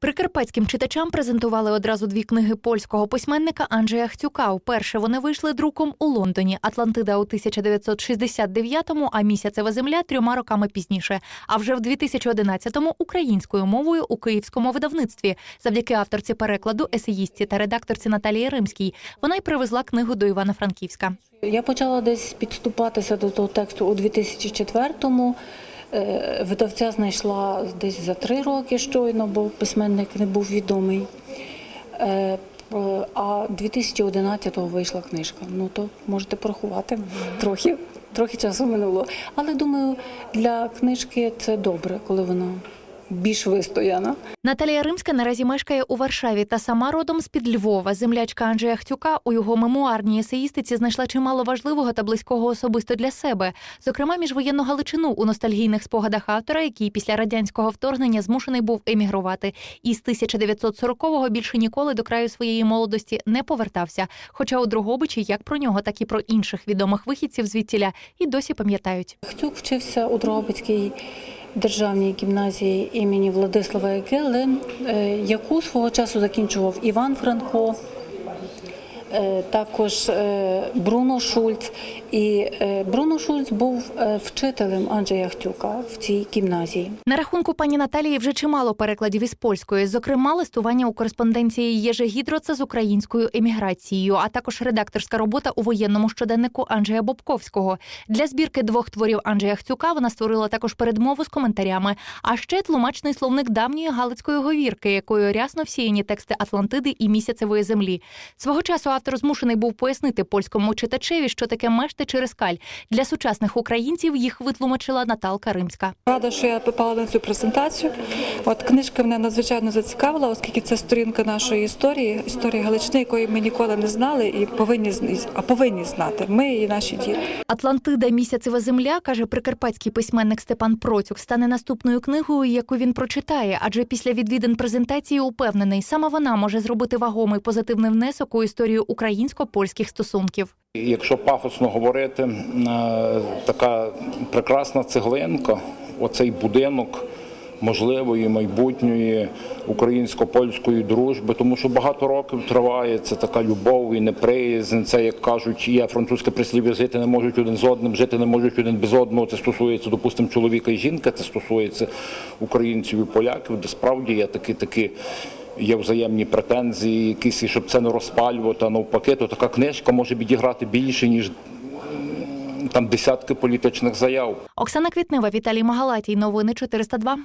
Прикарпатським читачам презентували одразу дві книги польського письменника Анджея Хцюка. Вперше вони вийшли друком у Лондоні. Атлантида у 1969-му, а місяцева земля трьома роками пізніше. А вже в 2011-му українською мовою у київському видавництві, завдяки авторці перекладу, есеїстці та редакторці Наталії Римській. Вона й привезла книгу до Івано-Франківська. Я почала десь підступатися до того тексту у 2004-му. Е, Видавця знайшла десь за три роки щойно, бо письменник не був відомий. Е, А 2011-го вийшла книжка. Ну то можете порахувати трохи, трохи часу минуло. Але думаю, для книжки це добре, коли вона більш вистояна. Наталія Римська наразі мешкає у Варшаві та сама родом з під Львова. Землячка Анджея Хтюка у його мемуарній есеїстиці знайшла чимало важливого та близького особисто для себе, зокрема міжвоєнну Галичину у ностальгійних спогадах автора, який після радянського вторгнення змушений був емігрувати, і з 1940-го більше ніколи до краю своєї молодості не повертався. Хоча у Дрогобичі як про нього, так і про інших відомих вихідців звідтіля і досі пам'ятають. Хтюк вчився у Дрогобицькій державній гімназії імені Владислава Ягели, е, яку свого часу закінчував Іван Франко, також е, Бруно Шульц. І е, Бруно Шульц був е, вчителем Анджея Хтюка в цій гімназії. На рахунку пані Наталії вже чимало перекладів із польської, зокрема листування у кореспонденції Єжи Гідроца з українською еміграцією, а також редакторська робота у воєнному щоденнику Анджея Бобковського. Для збірки двох творів Анджея Хцюка вона створила також передмову з коментарями, а ще тлумачний словник давньої галицької говірки, якою рясно всіяні тексти Атлантиди і місяцевої землі. Свого часу автор змушений був пояснити польському читачеві, що таке мешти через каль. Для сучасних українців їх витлумачила Наталка Римська. Рада, що я попала на цю презентацію. От книжка мене надзвичайно зацікавила, оскільки це сторінка нашої історії, історії Галичини, якої ми ніколи не знали і повинні а повинні знати. Ми і наші діти. Атлантида місяцева земля каже прикарпатський письменник Степан Процюк, стане наступною книгою, яку він прочитає. Адже після відвідин презентації упевнений, саме вона може зробити вагомий позитивний внесок у історію українсько-польських стосунків. Якщо пафосно говорити, е, така прекрасна цеглинка, оцей будинок можливої майбутньої українсько-польської дружби, тому що багато років триває це така любов і неприязнь. Це як кажуть, є французьке прислів'я, жити не можуть один з одним, жити не можуть один без одного. Це стосується, допустимо, чоловіка і жінки, це стосується українців і поляків, де справді є такі такі. Є взаємні претензії, якісь, і щоб це не розпалювати, а навпаки, то така книжка може відіграти більше, ніж там десятки політичних заяв. Оксана Квітнева, Віталій Магалатій. Новини 402.